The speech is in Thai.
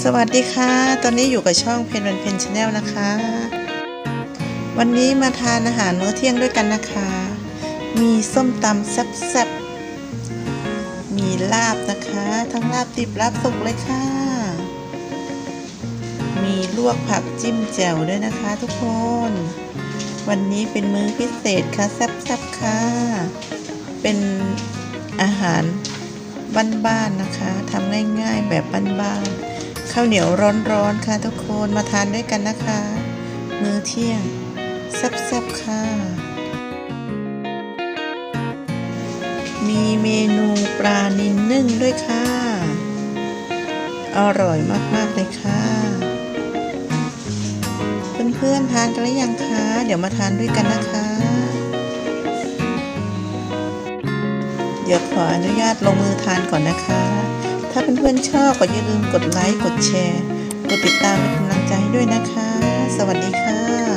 สวัสดีค่ะ ตอนนี้อยู่กับช่องเพนวันเพนชาแนลนะคะ วันนี้มาทานอาหารมื้อเที่ยงด้วยกันนะคะ มีส้มตำแซ่บๆ มีลาบนะคะ ทั้งลาบดิบลาบสุกเลยค่ะ มีลวกผักจิ้มแจ่วด้วยนะคะทุกคน วันนี้เป็นมื้อพิเศษค่ะแซ่บๆค่ะ เป็นอาหารบ้านๆนะคะทำง่ายๆแบบบ้านๆ ข้าวเหนียวร้อนๆค่ะทุกคนมาทานด้วยกันนะคะ มื้อเที่ยงแซ่บๆค่ะ มีเมนูปลานิลนึ่งด้วยค่ะ อร่อยมากๆเลยค่ะ เพื่อนๆทานกันหรือยังคะ เดี๋ยวมาทานด้วยกันนะคะ เดี๋ยวขออนุญาตลงมือทานก่อนนะคะ ถ้าเพื่อนๆชอบก็อย่าลืมกดไลค์ กดแชร์ กดติดตามเป็นกำลังใจให้ด้วยนะคะ สวัสดีค่ะ